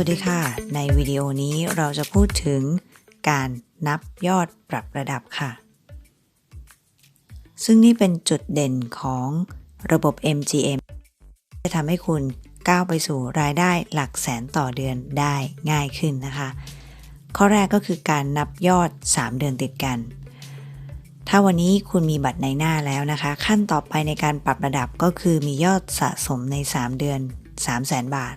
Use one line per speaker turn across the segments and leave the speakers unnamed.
วัสดีค่ะ ในวิดีโอนี้เราจะพูดถึงการนับยอดปรับระดับค่ะ ซึ่งนี่เป็นจุดเด่นของระบบ MGM จะทำให้คุณก้าวไปสู่รายได้หลักแสนต่อเดือนได้ง่ายขึ้นนะคะ ข้อแรกก็คือการนับยอด 3 เดือนติดกัน ถ้าวันนี้คุณมีบัตรในหน้าแล้วนะคะ ขั้นต่อไปในการปรับระดับก็คือมียอดสะสมใน 3 เดือน 3 0 0 0 0 0บาท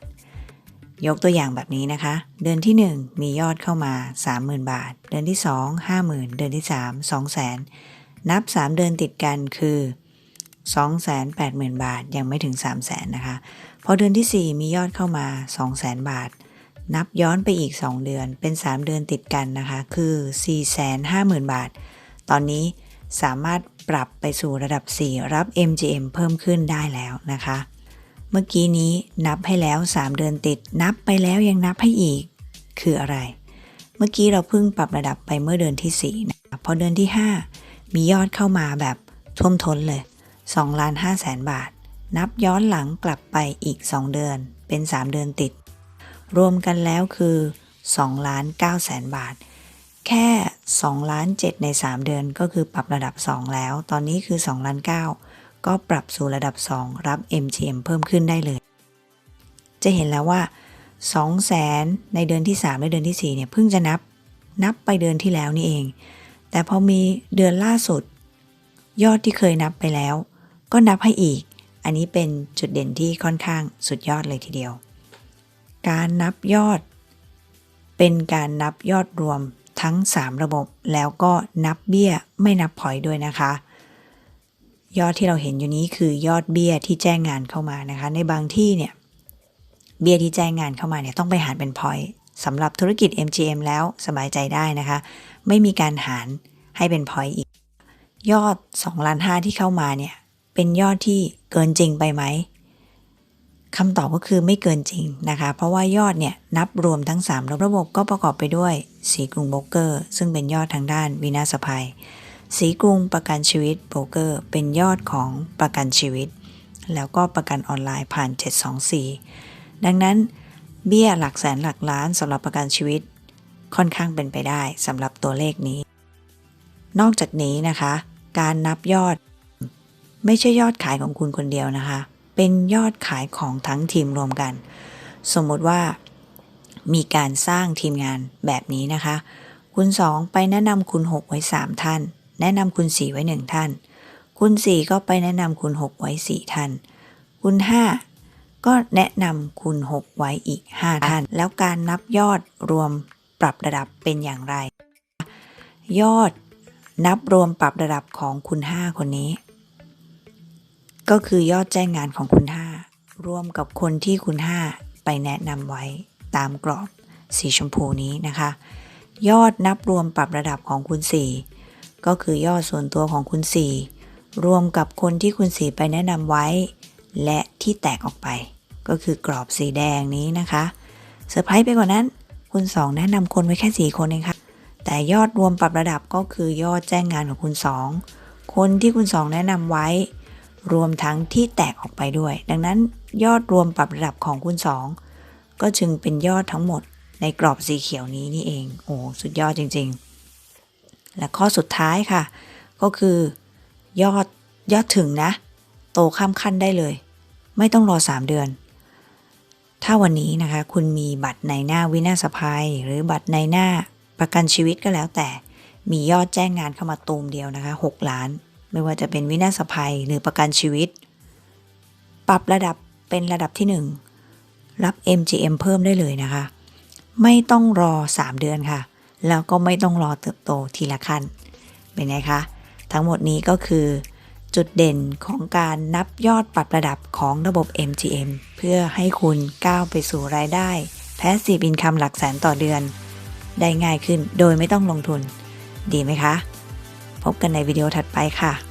ยกตัวอย่างแบบนี้นะคะ เดือนที่ 1 มียอดเข้ามา 30,000 บาท เดือนที่ 2 50,000 เดือนที่ 3 200,000 นับ 3 เดือนติดกันคือ 280,000 บาทยังไม่ถึง 300,000นะคะ พอเดือนที่ 4 มียอดเข้ามา 200,000 บาท นับย้อนไปอีก 2 เดือนเป็น 3 เดือนติดกันนะคะ คือ 450,000 บาท ตอนนี้สามารถปรับไปสู่ระดับ 4 รับ MGM เพิ่มขึ้นได้แล้วนะคะ เมื่อกี้นี้นับให้แล้ว 3 เดือนติด นับไปแล้วยังนับให้อีก คืออะไร เมื่อกี้เราเพิ่งปรับระดับไปเมื่อเดือนที่4นะพอเดือนที่ 5 มียอดเข้ามาแบบท่วมท้นเลย2ล้าน5แสนบาท นับย้อนหลังกลับไปอีก 2 เดือนเป็น 3 เดือนติด รวมกันแล้วคือ2ล้าน9แสนบาท แค่2ล้าน7ใน 3 เดือนก็คือปรับระดับ 2 แล้ว ตอนนี้คือ2ล้าน9 ก็ปรับสู่ระดับ 2 รับ MGM เพิ่มขึ้นได้เลย จะเห็นแล้วว่า2แสนในเดือนที่ 3 และเดือนที่ 4 เนี่ยเพิ่งจะนับนับไปเดือนที่แล้วนี่เอง แต่พอมีเดือนล่าสุด ยอดที่เคยนับไปแล้ว ก็นับให้อีก อันนี้เป็นจุดเด่นที่ค่อนข้างสุดยอดเลยทีเดียว การนับยอด เป็นการนับยอดรวมทั้ง 3 ระบบ แล้วก็นับเบี้ยไม่นับพอยด้วยนะคะ ยอดที่เราเห็นอยู่นี้คือยอดเบี้ยที่แจ้งงานเข้ามานะคะ ในบางที่เนี่ยเบี้ยที่แจ้งงานเข้ามาเนี่ยต้องไปหารเป็นพอยต์สำหรับธุรกิจ MGM แล้วสบายใจได้นะคะ ไม่มีการหารให้เป็นพอยต์อีก ยอด2ล้าน5ที่เข้ามาเนี่ยเป็นยอดที่เกินจริงไปไหมคำตอบก็คือไม่เกินจริงนะคะ เพราะว่ายอดเนี่ยนับรวมทั้ง3ระบบก็ประกอบไปด้วยสีกรุงโบกเกอร์ ซึ่งเป็นยอดทางด้านวินาศภัย สีกรุงประกันชีวิตโบรกเกอร์เป็นยอดของประกันชีวิต แล้วก็ประกันออนไลน์ผ่าน 724 ดังนั้นเบี้ยหลักแสนหลักล้านสำหรับประกันชีวิต ค่อนข้างเป็นไปได้สำหรับตัวเลขนี้ นอกจากนี้นะคะ การนับยอด ไม่ใช่ยอดขายของคุณคนเดียวนะคะ เป็นยอดขายของทั้งทีมรวมกัน สมมติว่ามีการสร้างทีมงานแบบนี้นะคะ คุณ 2 ไปแนะนำคุณ 6 ไว้ 3 ท่าน แนะนำคุณ4ไว้1ท่าน คุณ4ก็ไปแนะนำคุณ6ไว้4ท่าน คุณ5ก็แนะนำคุณ6ไว้อีก5ท่าน แล้วการนับยอดรวมปรับระดับเป็นอย่างไร ยอดนับรวมปรับระดับของคุณ5คนนี้ ก็คือยอดแจ้งงานของคุณ5รวมกับคนที่คุณ5ไปแนะนำไว้ตามกรอบสีชมพูนี้นะคะ ยอดนับรวมปรับระดับของคุณ4 ก็คือยอดส่วนตัวของคุณ4รวมกับคนที่คุณ4ไปแนะนำไว้ และที่แตกออกไป ก็คือกรอบสีแดงนี้นะคะเซอร์ไพรส์ไปกว่านั้น คุณ 2 แนะนำคนไว้แค่ 4 คนเองค่ะ แต่ยอดรวมปรับระดับก็คือยอดแจ้งงานของคุณ 2 คนที่คุณ 2 แนะนำไว้ รวมทั้งที่แตกออกไปด้วย ดังนั้นยอดรวมปรับระดับของคุณ 2 ก็จึงเป็นยอดทั้งหมดในกรอบสีเขียวนี้นี่เอง โอ้สุดยอดจริง ๆ และข้อสุดท้ายค่ะ ก็คือยอดยอดถึงนะ โตข้ามขั้นได้เลย ไม่ต้องรอ 3 เดือน ถ้าวันนี้นะคะ คุณมีบัตรในหน้าวินาศภัย หรือบัตรในหน้าประกันชีวิตก็แล้วแต่ มียอดแจ้งงานเข้ามาตูมเดียวนะคะ 6 ล้าน ไม่ว่าจะเป็นวินาศภัยหรือประกันชีวิต ปรับระดับเป็นระดับที่ 1 รับ MGM เพิ่มได้เลยนะคะ ไม่ต้องรอ 3 เดือนค่ะ แล้วก็ไม่ต้องรอเติบโตทีละขั้น เป็นไงคะ ทั้งหมดนี้ก็คือจุดเด่นของการนับยอดปรับระดับของระบบ MGM เพื่อให้คุณก้าวไปสู่รายได้ แพสซีฟอินคัมหลักแสนต่อเดือน ได้ง่ายขึ้นโดยไม่ต้องลงทุน ดีไหมคะ พบกันในวิดีโอถัดไปค่ะ